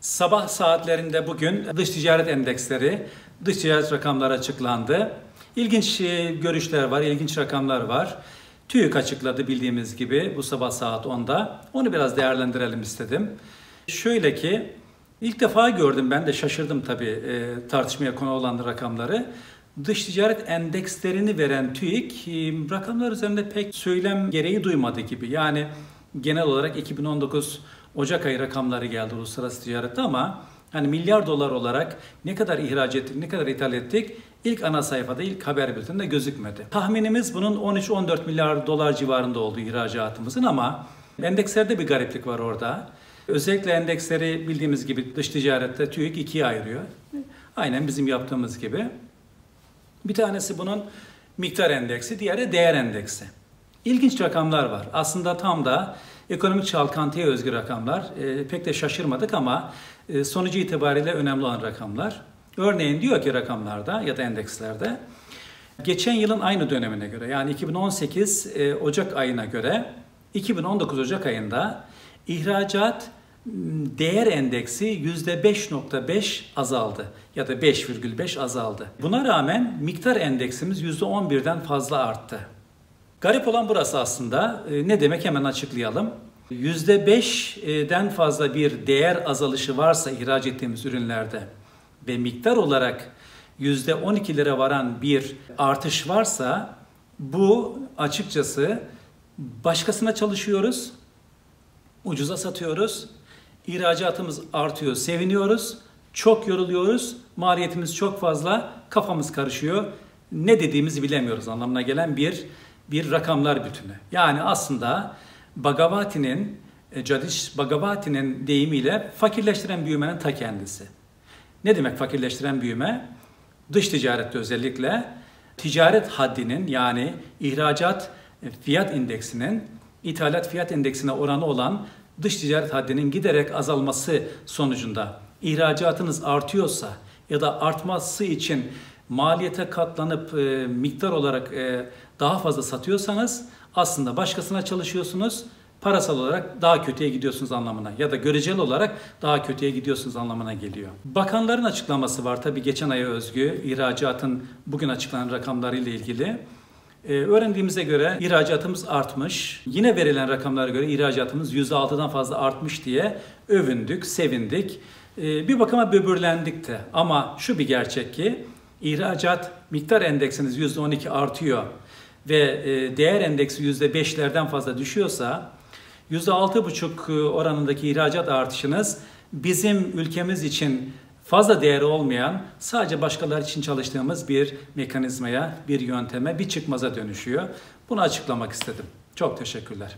Sabah saatlerinde bugün dış ticaret endeksleri, dış ticaret rakamları açıklandı. İlginç e, görüşler var, ilginç rakamlar var. TÜİK açıkladı bildiğimiz gibi bu sabah saat 10'da. Onu biraz değerlendirelim istedim. Şöyle ki ilk defa gördüm ben de şaşırdım tabii e, tartışmaya konu olan rakamları. Dış ticaret endekslerini veren TÜİK e, rakamlar üzerinde pek söylem gereği duymadı gibi. Yani genel olarak 2019 Ocak ayı rakamları geldi uluslararası ticarette ama hani milyar dolar olarak ne kadar ihraç ettik, ne kadar ithal ettik ilk ana sayfada, ilk haber bülteninde gözükmedi. Tahminimiz bunun 13-14 milyar dolar civarında olduğu ihracatımızın ama endekslerde bir gariplik var orada. Özellikle endeksleri bildiğimiz gibi dış ticarette TÜİK ikiye ayırıyor. Aynen bizim yaptığımız gibi. Bir tanesi bunun miktar endeksi, diğeri değer endeksi. İlginç rakamlar var. Aslında tam da ekonomik çalkantıya özgü rakamlar. E, pek de şaşırmadık ama e, sonucu itibariyle önemli olan rakamlar. Örneğin diyor ki rakamlarda ya da endekslerde geçen yılın aynı dönemine göre yani 2018 e, Ocak ayına göre 2019 Ocak ayında ihracat değer endeksi %5.5 azaldı ya da 5,5 azaldı. Buna rağmen miktar endeksimiz %11'den fazla arttı. Garip olan burası aslında. E, ne demek hemen açıklayalım. %5'den fazla bir değer azalışı varsa ihraç ettiğimiz ürünlerde ve miktar olarak %12'lere varan bir artış varsa bu açıkçası başkasına çalışıyoruz, ucuza satıyoruz, ihracatımız artıyor, seviniyoruz, çok yoruluyoruz, maliyetimiz çok fazla, kafamız karışıyor. Ne dediğimizi bilemiyoruz anlamına gelen bir bir rakamlar bütünü. Yani aslında Bhagavati'nin, e, Jadish Bhagavati'nin deyimiyle fakirleştiren büyümenin ta kendisi. Ne demek fakirleştiren büyüme? Dış ticarette özellikle ticaret haddinin yani ihracat fiyat indeksinin ithalat fiyat indeksine oranı olan dış ticaret haddinin giderek azalması sonucunda ihracatınız artıyorsa ya da artması için maliyete katlanıp e, miktar olarak e, daha fazla satıyorsanız aslında başkasına çalışıyorsunuz. Parasal olarak daha kötüye gidiyorsunuz anlamına ya da göreceli olarak daha kötüye gidiyorsunuz anlamına geliyor. Bakanların açıklaması var tabii geçen aya özgü ihracatın bugün açıklanan rakamlarıyla ilgili. Ee, öğrendiğimize göre ihracatımız artmış. Yine verilen rakamlara göre ihracatımız %6'dan fazla artmış diye övündük, sevindik. Ee, bir bakıma böbürlendik de. Ama şu bir gerçek ki ihracat miktar endeksiniz %12 artıyor ve e, değer endeksi %5'lerden fazla düşüyorsa %6,5 e, oranındaki ihracat artışınız bizim ülkemiz için fazla değeri olmayan sadece başkaları için çalıştığımız bir mekanizmaya, bir yönteme, bir çıkmaza dönüşüyor. Bunu açıklamak istedim. Çok teşekkürler.